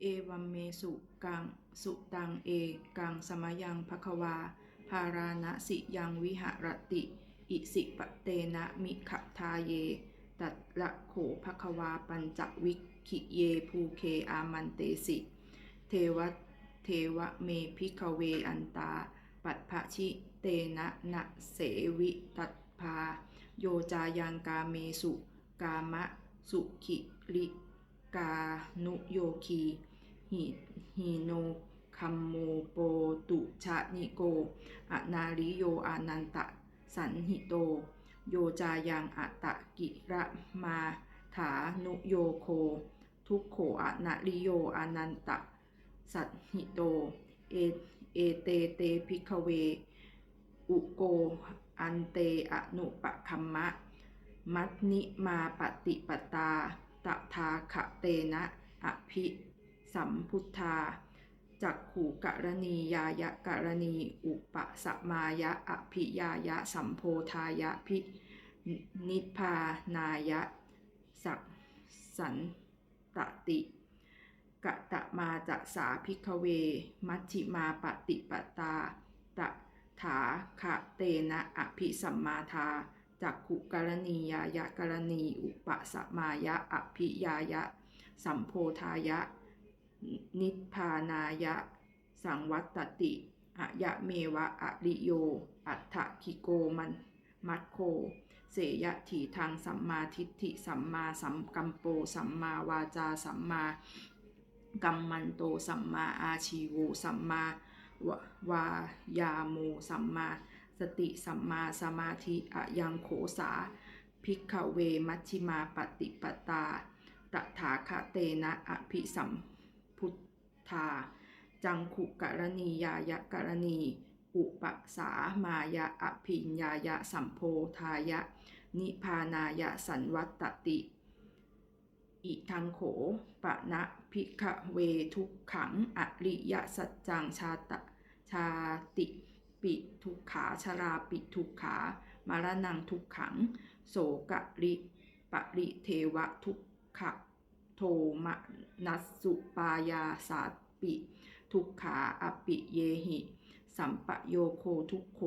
เอวัมเมสุกังสุตังเอกังสมยังภควา ภาราณสิยังวิหรติ อิสิปเตนะมิขทาเย ตัตละโขภควาปัญจวิคิเยภูเคอามันเตสิ เทวเทวเมพิกเวอันตา ปัตภชิเตนะนะเสวิตัตพา โยจายังกาเมสุ กามะสุขิริกานุโยคี หิหิโนคัมโมโปตุชะนิโกอนาริโยอานันตะสันหิโต โยจายังอัตตะกิระมาถานุโยโค ทุกโขอะนะริโยอานันตะ สัตหิโต เอเอเตเตพิกเว อุโกอันเตอนุปะคัมมะ มัตนิมาปฏิปตาตถาคเตนะอภิ สัมพุทธาจักขูกรณียายะกรณีอุปสมายะอภิยายะสัมโพธายะพินิพานายะสักสันตติกะตะมาจะสาพิกเว มัชิมาปฏิปตาตถาคะเตนะอภิสัมมาทาจักขุกรณียายะกรณี อุปสมายะอภิยายะ สัมโพธายะ นิพพานายะ สังวัตติอะยะเมวะอริโย อัฏฐคิโกมันมัตโค เสยะถีทางสัมมาทิฏฐิสัมมาสัมกัมโป สัมมาวาจา สัมมากัมมันโต สัมมาอาชีโว สัมมาววายาโม สัมมาสติสัมมาสมาธิอะยังโขสาพิกขเวมัชิมาปฏิปตา ตถาคเตนะอภิสัม ทา จังขุกรณียายะกรณี อุปสามายะอภิญญายะสัมโพธายะ นิพานายะสันวัตติ อิทังโขปะนะพิกเวทุกขังอริยสัจจังชาตะชาติปิทุกขาชราปิทุกขามารนังทุกขัง โสกะริปริเทวะทุกขะ โทมนัสสุปายาสาปิ ทุกขาอปิเยหิ สัมปโยโคทุกโข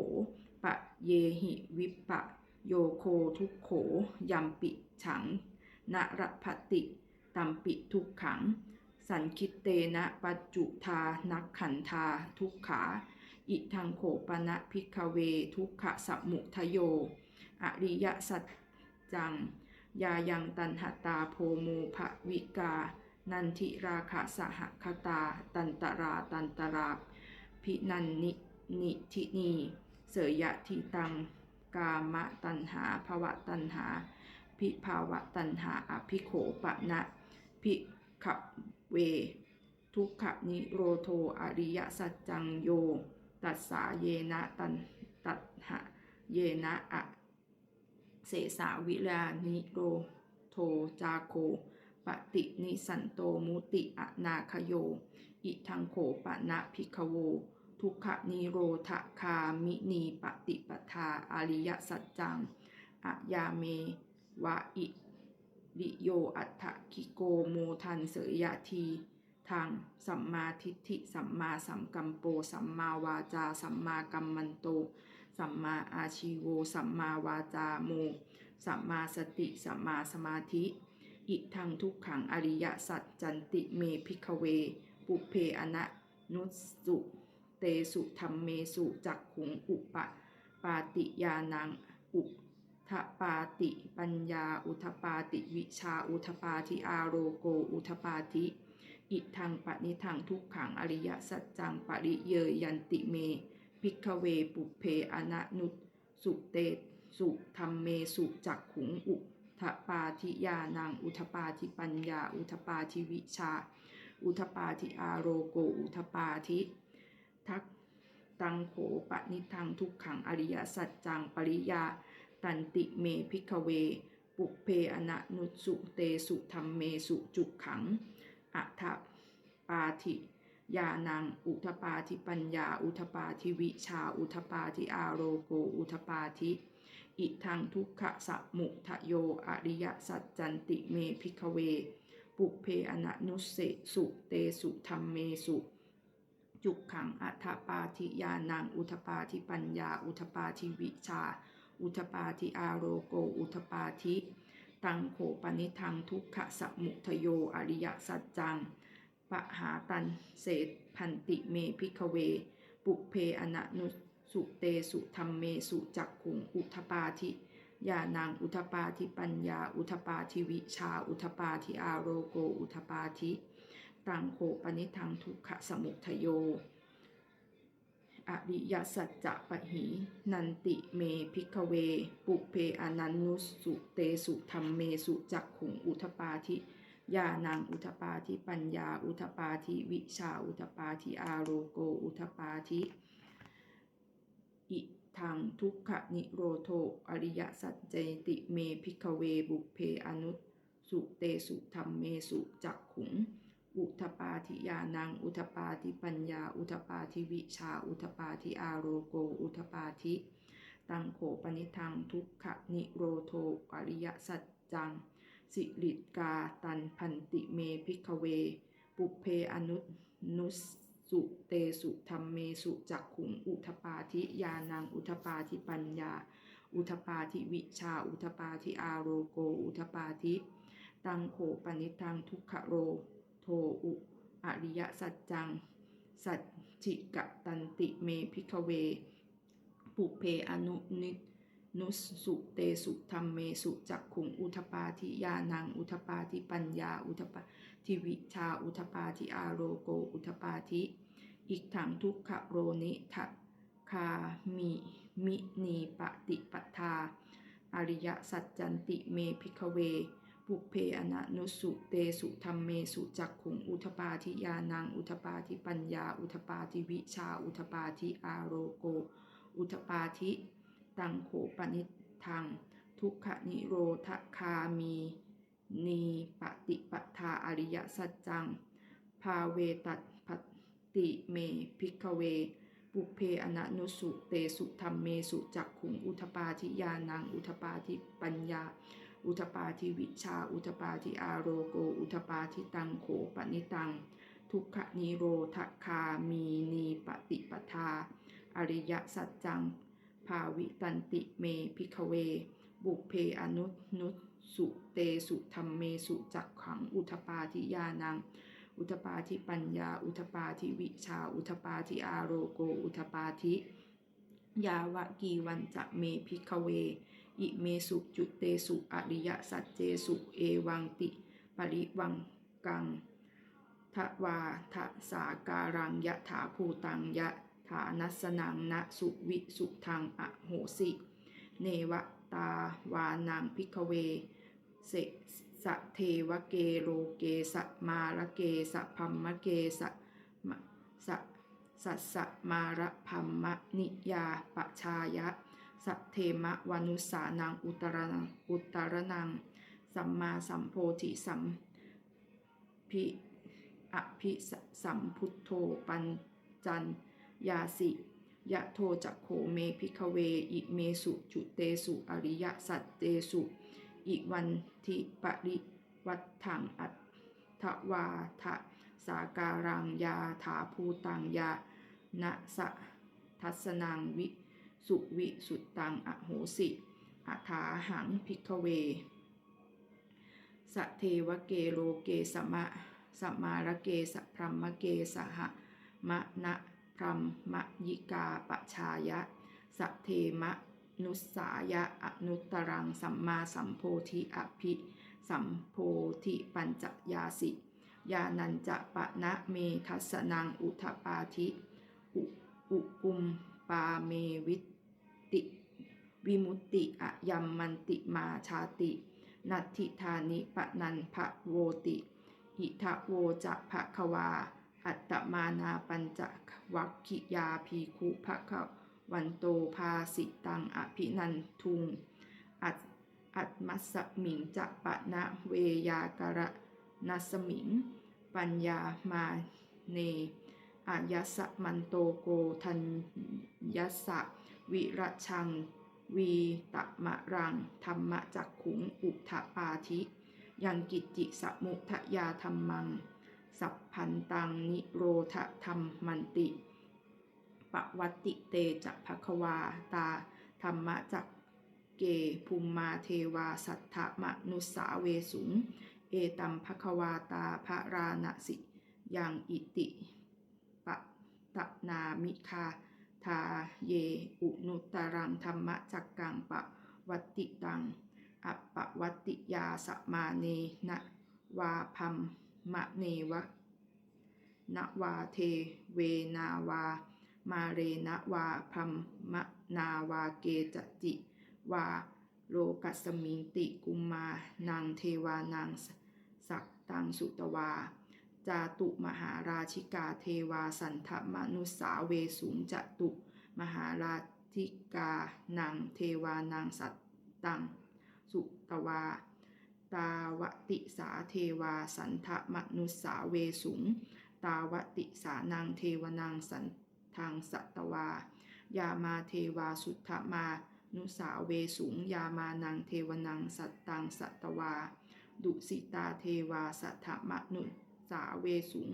ปะเยหิวิปะโยโคทุกโขยัมปิฉังนรพัตติตัมปิทุกขัง สันคิตเตนะปัจจุทานักขันธาทุกขา อิทังโขปนะพิกเวทุกขะสมุทโย อริยสัจจัง ยายังตันหตาโพโมภวิกา นันทิราคะสหคตา ตันตราตันตราพินันนินิทินีเสยยะทิตัง กามะตันหาภวะตันหา พิภาวะตันหาอภิโขปะนะ พิขเว ทุกขนิโรโทอริยสัจจังโย ตัสสาเยนะตันตัดหะเยนะอะ เสสาวิลานิโรโทจาโคปฏินิสันโตมุติอนาคโย อิทังโขปะนะพิกโว ทุกขนิโรธคามินีปฏิปทาอริยสัจจังอะยาเมวะอิริโยอัฏฐคิโกโมทันเสยยะทีทางสัมมาทิฏฐิสัมมาสัมกัมโป สัมมาวาจา สัมมากัมมันโต สัมมาอาชีโว สัมมาวาจาโม สัมมาสติ สัมมาสมาธิ อิทังทุกขังอริยสัจจันติเมพิกเว ปุเพอนะนุสสุเตสุธรรมเมสุจักขุงอุปปาติยานังอุทปาติปัญญา อุทปาติวิชา อุทปาทิอาโรโก อุทปาทิอิทังปณิทังทุกขังอริยสัจจังปริเยยันติเม พิกเวปุเพอนะนุสสุเตสุธรรมเมสุจักขุงอุทปาทิยานังอุทปาทิปัญญา อุทปาทิวิชา อุทปาทิอาโรโก อุทปาทิทักตังโขปนิทังทุกขังอริยสัจจังปริยา ตันติเมพิกเว ปุเพอนะนุสสุเตสุธรรมเมสุจุขังอัฐปาทิ ยานัง อุทปาทิปัญญา อุทปาทิวิชา อุทปาทิอาโรโก อุทปาทิอิทังทุกขะสมุทะโย อริยสัจจันติเมพิกเว ปุเพอนะนุเสสุเตสุธรรมเมสุจุกขังอัฏฐปาทิยานัง อุทปาทิปัญญา อุทปาทิวิชา อุทปาทิอาโรโก อุทปาทิตังโขปนิทังทุกขะสมุทโย อริยสัจจัง ปหาตันเศษพันติเมพิกเว ปุเพอนะนุสุเตสุธรรมเมสุจักขุงอุทปาทิยานางอุทปาทิปัญญา อุทปาทิวิชา อุทปาทิอาโรโก อุทปาทิตังโขปนิทังทุกขสมุทโย อริยสัจจะปะหีนันติเมพิกเว ปุเพอนันนุสุเตสุธรรมเมสุจักขุงอุทปาทิ ยานางอุทปาทิปัญญา อุทปาทิวิชาอุทปาทิอาโรโกอุทปาทิอิทังทุกขนิโรโทอริยสัจเจติเมพิกเวบุเพอนุสุเตสุธรรมเมสุจักขุง อุทปาทิยานังอุทปาทิปัญญา อุทปาทิวิชา อุทปาทิอาโรโกอุทปาทิตังโขปนิทังทุกขนิโรโทอริยสัจจัง สิริกาตันพันติเมพิกเว ปุเพอนุนุสสุเตสุธรรมเมสุจักขุงอุทปาทิยานังอุทปาทิปัญญา อุทปาทิวิชา อุทปาทิอาโรโก อุทปาทิตังโขปนิทังทุกขโรโทอุอริยสัจจัง สัจจิกตันติเมพิกเว ปุเพอนุนิ นุสสุเตสุธรรมเมสุจักขุงอุทปาทิยานังอุทปาทิปัญญาอุทปาทิวิชาอุทปาทิอาโรโกอุทปาทิอิกถังทุกขโรนิทะคามิมินีปฏิปทา อริยสัจจันติเมพิกเวปุเพอนะนุสุเตสุธรรมเมสุจักขุงอุทปาทิยานังอุทปาทิปัญญาอุทปาทิวิชาอุทปาทิอาโรโก อุทปาทิ ตังโขปนิทัง ทุกขนิโรธคามีนีปฏิปทาอริยสัจจัง ภาเวตัดปติเมพิกเว ปุเพอนะนุสุเตสุธรรมเมสุจักขุงอุทปาทิยานังอุทปาทิปัญญา อุทปาทิวิชา อุทปาทิอาโรโก อุทปาทิตังโขปนิตัง ทุกขนิโรธคามีนีปฏิปทา อริยสัจจังาวิตันติเมพิกเว บุพเพอนุนุสุเตสุธรรมเมสุจักขังอุทปาทิยานัง อุทปาทิปัญญา อุทปาทิวิชา อุทปาทิอาโรโก อุทปาทิยาวะกีวันจะเมพิกเว อิเมสุจุเตสุอริยสัจเจสุเอวังติ ปริวังกังทวาทะสาการังยะถาภูตังยะ ฐานัสนังนะสุวิสุทังอโหสิ เนวตาวานังพิกเวเสสะเทวเกโลเกสะมาระเกสะพัมมะเกสะมะสะสัสะมาระพัมมะนิยาปชายะสัทเทมะวานุสานังอุตรนังอุตรนัง สัมมาสัมโพธิสัมพิอภิสสัมพุทโธปัญจัน ยาสิยะโทจักโขเมพิกเว อิเมสุจุเตสุอริยสัจเตสุ อิวันทิปริวัฏถังอัตถวาทะสาการังยาถาภูตังยานะสะทัสนังวิสุวิสุตตังอโหสิอัฐาหังพิกเวสเทวเกโลเกสมะสมมารเกสพรหมเกสหะมะนะ พรหมยิกาปชายะสะเทมะนุสายะอนุตรังสัมมาสัมโพธิอภิสัมโพธิปัญจยาสิ ยานันจะปะนะเมทัสนังอุทปาทิอุอุกุมปาเมวิตติ วิมุตติอะยัมมันติมาชาติ นัตถิธานิปะนันภะโวติ อิทะโวจะภะควา อัตตมานาปัญจวัคคิยาพีคุภะคะวันโตภาสิตังอภินันทุง อัตอัตมัสมิงจะปะนะเวยากระนัสมิง ปัญญามาเนอายสะมันโตโกทัญยสะวิรชัง วีตะมะรัง ธรรมจักขุง อุทะปาธิ ยังกิจจิสมุทยาธรรมัง สัพพันตังนิโรธธรรมมันติปวัติเตจะภควาตาธรรมะจักเกภูมิมาเทวาสัทธมนุสสาเวสุง เอตัมภควาตาภราณสิยังอิติปะตะนามิคาทาเยอุนุตรังธรรมะจักกังปะวัติตังอปปะวัตติยาสมาเนนะวาพัม มะเนวะนวาเทเวนาวา มาเรนะวาพัมมะนาวาเกจจิวาโลกัสมิงติกุมมานังเทวานังสักตังสุตวา จาตุมหาราชิกาเทวาสันทมนุสาเวสุงจตุ มหาราชิกานังเทวานังสัตตัง สุตวา ตาวติสาเทวาสันทมนุสาเวสุง ตาวติสานังเทวนังสันทางสัตวายามาเทวาสุทธมานุสาเวสุง ยามานังเทวนังสัตตังสัตวา ดุสิตาเทวาสัทธมนุสาเวสุง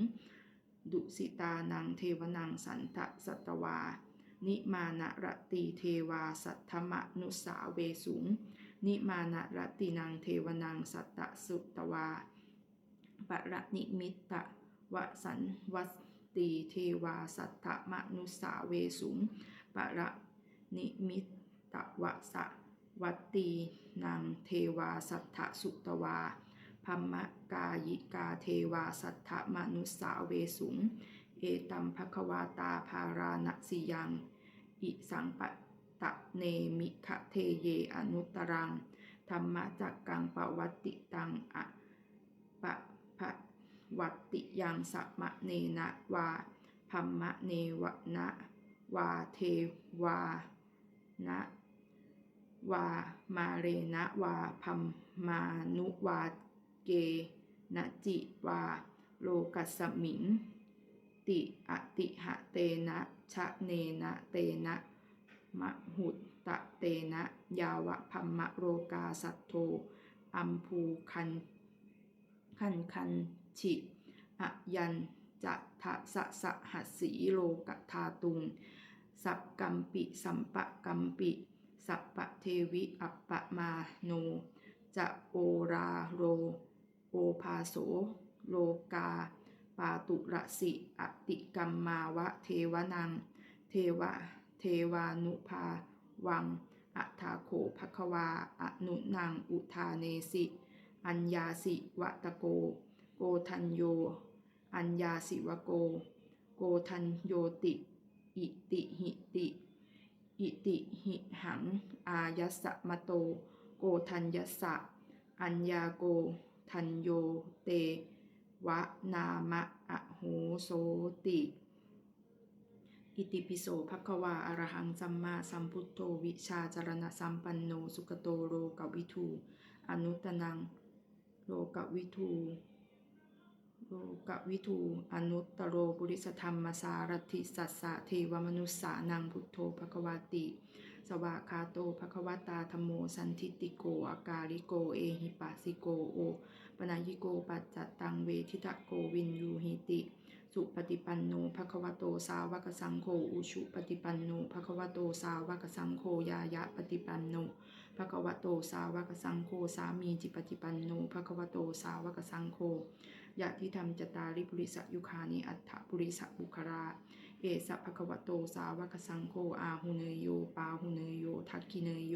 ดุสิตานังเทวนังสันทสัตวา นิมานะรตีเทวาสัทธมนุสาเวสุง นิมานะรตินังเทวนังสัตตสุตวาปะระนิมิตตะวสันวัตีเทวาสัทธมนุสาเวสุงปะระนิมิตตะวสะวัตีนางเทวาสัทธสุตวาพัมมกายิกาเทวาสัทธมนุสาเวสุง เอตัมภควาตาภาราณสิยัง อิสังปะ ตะเนมิคะเทเยอนุตรัง ธรรมจักกังปวัตติตังอะปะพะวัตติยังสัมะเนนะวาพัมมะเนวะนะวาเทวานะวามาเรนะวาพัมมานุวาเกนะจิวาโลกัสสมิง ติอติหะเตนะชะเนนะเตนะ มะหุตตะเตนะยาวะพัมมะโรกาสัตโทอัมภูคันคันคันฉิอะยันจะทะสะสะหัสสีโลกทาตุง สัพกัมปิสัมปะกัมปิ สัพปะเทวิอัปปะมาโน จะโอราโร โอภาโส โลกา ปาตุระสิอติกัมมาวะเทวนัง เทวะ เทวานุภาวังอัฏาโขภควาอนุนังอุทาเนสิ อัญญาสิวะตะโก โกทัญโย อัญญาสิวะโก โกทัญโยติ อิติหิติ อิติหิหัง อายสะมะโต โกทัญยสะ อัญญาโก ทัญโยเต วะนามะอะโหโสติ อิติปิโสภควาอรหังสัมมาสัมพุทโธวิชาจรณะสัมปันโนสุกโตโรกวิทูอนุตตนัง โลกวิทูโลกวิทูอนุตตโรบุริสธรรมสารถิสัสสะเทวมนุสสานังพุทโธภควาติ สวากาโตภควตาธรมโมสันทิติโกอากาลิโกเอหิปัสสิโกโอปนายิโกปัจจตังเวทิตะโกวินยูหิติ สุปฏิปันโนภควโตสาวกสังโฆอุชุปฏิปันโนภควโตสาวกสังโฆยายะปฏิปันโนภควโตสาวกสังโฆสามีจิปฏิปันโนภควโตสาวกสังโฆยะทิธรรมจตาริปุริสยุคานิอัฏฐปุริสบุครา เอสะภควโตสาวกสังโฆอาหุเนโย ปาหุเนโย ทักขิเนโย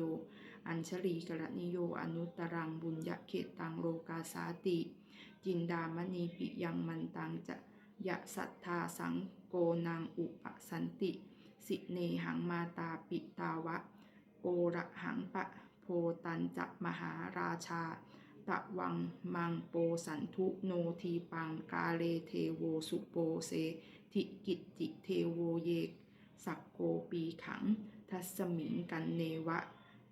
อัญชลีกรณิโย อนุตตรังบุญยะเขตตังโลกาสาติ จินดามณีปิยังมันตังจะยะสัทธาสังโกนังอุปสันติ สิเนหังมาตาปิตาวะ โอระหังปะโพตันจะมหาราชา ตะวังมังโปสันทุโนทีปังกาเลเทโวสุโปเส ทิกิจจิเทโวเยกสักโกปีขัง ทัสมิงกันเนวะ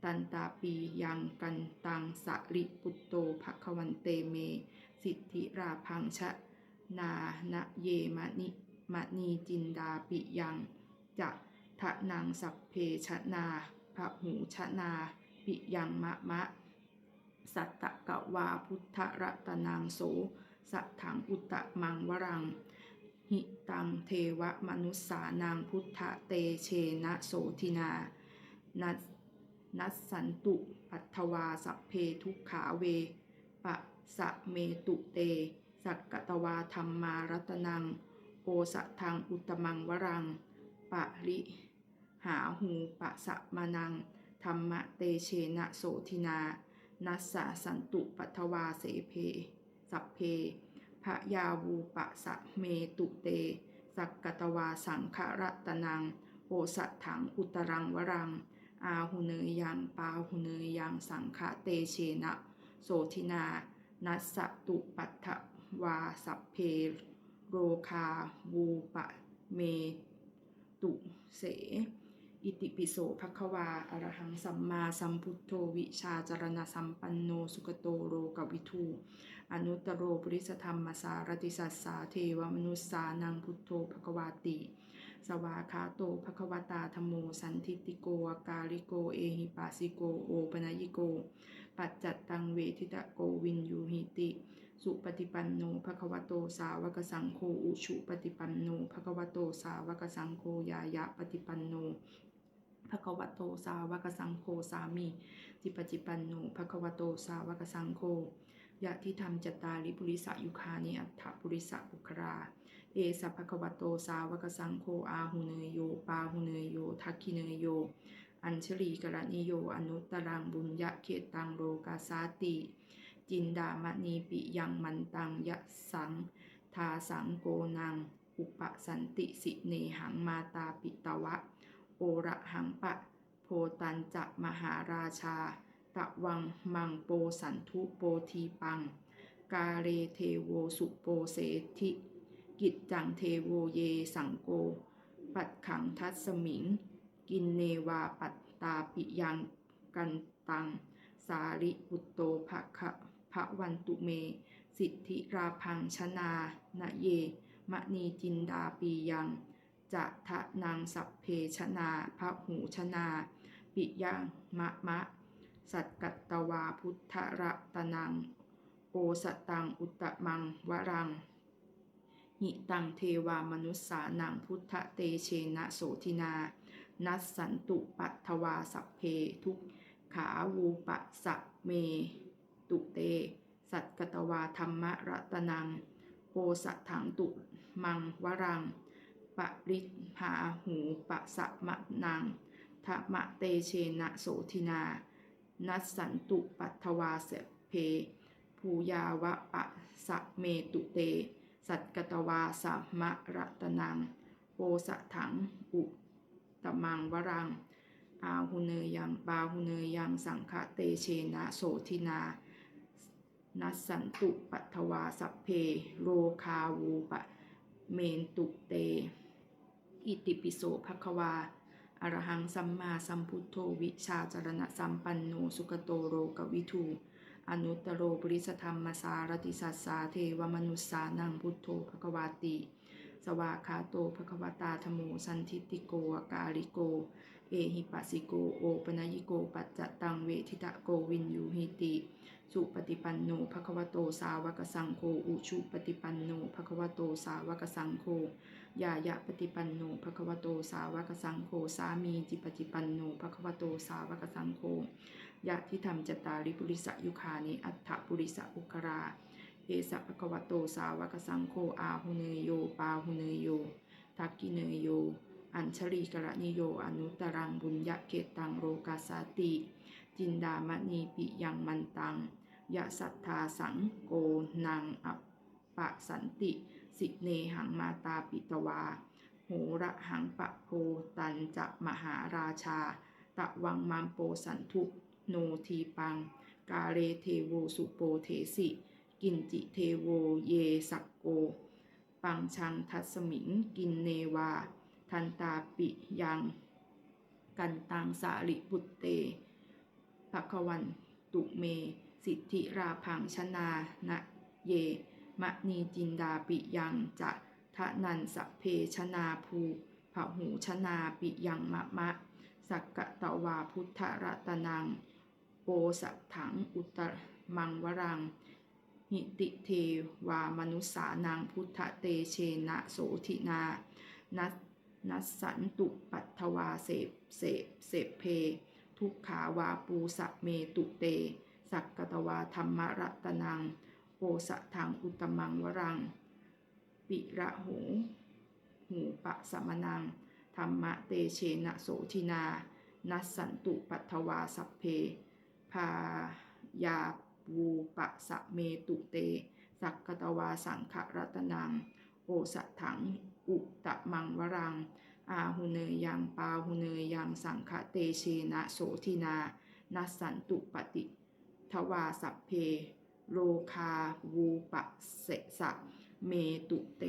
ตันตาปียังกันตังสริปุตโตภควันเตเม สิทธิราพังชะ นานะเยมะนิมะนีจินดาปิยัง จะทะนางสัพเพชนาพระหูชนาปิยังมะมะ สัตตะกะวาพุทธรัตนังโส สัทถังอุตตะมังวรัง หิตังเทวมนุสสานังพุทธเตเชนะโสทินา นัสนัสสันตุปัทวาสัพเพทุกขาเว ปะสะเมตุเต สักกตวาธรรมารัตนัง โอสะทางอุตตมังวรัง ปะริหาหูปะสะมานัง ธรรมะเตเชนะโสทินา นัสสะสันตุปัทวาเสเพ สัพเพ พะยาวูปะสะเมตุเต สักกตวาสังขรัตนังโอสัทถังอุตรังวรัง อาหุเนยยังปาหุเนยยังสังฆเตเชนะโสทินา นัสสะตุปัทถวาสัพเพโรคาวูปะเมตุเส อิติปิโสภควาอรหังสัมมาสัมพุทโธวิชาจารณสัมปันโนสุกโตโรกวิทูอนุตโรปริสธรรมสารติสัสสาเทวมนุสสานังพุทโธภควาติ สวาคาโตภควตาธรมโมสันทิติโกอากาลิโกเอหิปัสสิโกโอปนยิโก ปัจจัตตังเวทิตะโกวินยูหิติ สุปฏิปันโนภควโตสาวกสังโฆอุชุปฏิปันโนภควโตสาวกสังโฆยายะปฏิปันโน ภควโตสาวกสังโฆสามีจิปฏิปันโนภควโตสาวกสังโฆยะที่ทำจตตาริปุริสะยุคานิอัตถปุริสะบุคราเอสัพพควโตสาวกสังโฆอาหุเนยโยปาหุเนยโยทักขิเนยโย อัญชลีกรณิโยอนุตตรังบุญยะเขตังโรกาสาติจินดามณีปิยังมันตังยะสัง ทาสังโกนัง อุปสันติสิเนหังมาตาปิตวะ โอระหังปะ โพตันจะมหาราชา ตะวังมังโปสันทุโปทีปัง กาเรเทโวสุโปเสธิ กิจจังเทโวเยสังโก ปัดขังทัสมิง กินเนวาปัตตาปิยังกันตัง สาริปุตโตภะคะภะวันตุเม สิทธิราพังชนา นะเย มะนีจินดาปียัง จะทะนางสัพเพชนาพระหูชนา ปิยังมะมะ สัตกัตตวาพุทธระตนัง โอสตังอุตตะมังวรัง หิตังเทวามนุสสานังพุทธเตเชนะโสทินา นัสสันตุปัทวาสัพเพทุกขาวูปะสะเม ตุเต สัตกตวาธรรมรัตนังโอสะถังตุมังวรัง ปริหาหูปะสะมะนังทะมะเตเชนะโสทินา นัสสันตุปัทวาเสเพ ภูยาวะปะสะเมตุเต สัตกตวาสัมมะรัตนังโอสะถังอุตมังวรัง อาหุเนยังปาหุเนยังสังฆเตเชนะโสทินา นัสสันตุปัทวาสัพเพโรคาวูปะเมนตุเต อิติปิโสภควาอรหังสัมมาสัมพุทโธวิชาจารณะสัมปันโนสุกโตโรกวิทูอนุตโรบริสธรรมสารติสัสสาเทวมนุสสานังพุทโธภควาติ สวาคาโตภควตาธโมสันทิติโกอากาลิโก เอหิปัสสิโกโอปนยิโกปัจจตังเวทิตะโกวินยูหิติ สุปฏิปันโนภควโตสาวกสังโฆอุชุปฏิปันโนภควโตสาวกสังโฆยายะปฏิปันโนภควโตสาวกสังโฆสามีจิปฏิปันโนภควโตสาวกสังโฆยะที่ทำจตาริปุริสยุคานิอัฏฐปุริสอุกราเอสะภควโตสาวกสังโฆอาหุเนโยปาหุเนโยทักกิเนโย อัญชลีกรณิโยอนุตรังบุญยะเกตังโรกาสาติ จินดามณีปิยังมันตังยะสัทธาสังโกนังอัปปะสันติ สิเนหังมาตาปิตวา โหระหังปะโพตันจะมหาราชา ตะวังมามโปสันทุโนทีปัง กาเรเทโวสุโปเทสิ กินจิเทโวเยสักโก ปังชังทัสมิงกินเนวา ทันตาปิยัง กันตังสาลิบุตเตภควันตุเม สิทธิราพังชนานะเย มะนีจินดาปิยังจะทะนันสเพชนาภูผะหูชนาปิยังมะมะ สักกะตวาพุทธรัตนังโอสัถังอุตมังวรัง หิติเทวามนุสสานังพุทธเตเชนะโสทินา นัส นัสสันตุปัตถวาเสพเสพเสพเพ ทุกขาวาปูสะเมตุเต สักกตวาธรรมรัตนังโอสะทังอุตมังวรัง ปิระหูหูปะสมนัง ธรรมะเตเชนะโสทินา นัสสันตุปัทถวาสัพเพ พายาวูปะสะเมตุเต สักกตวาสังขรัตนัง โอสะถัง อุตมังวรัง อาหุเนยยังปาหุเนยยังสังฆเตเชนะโสทินานัสสันตุปฏิทวาสัพเพ โลคาวูปะเสสะเมตุเต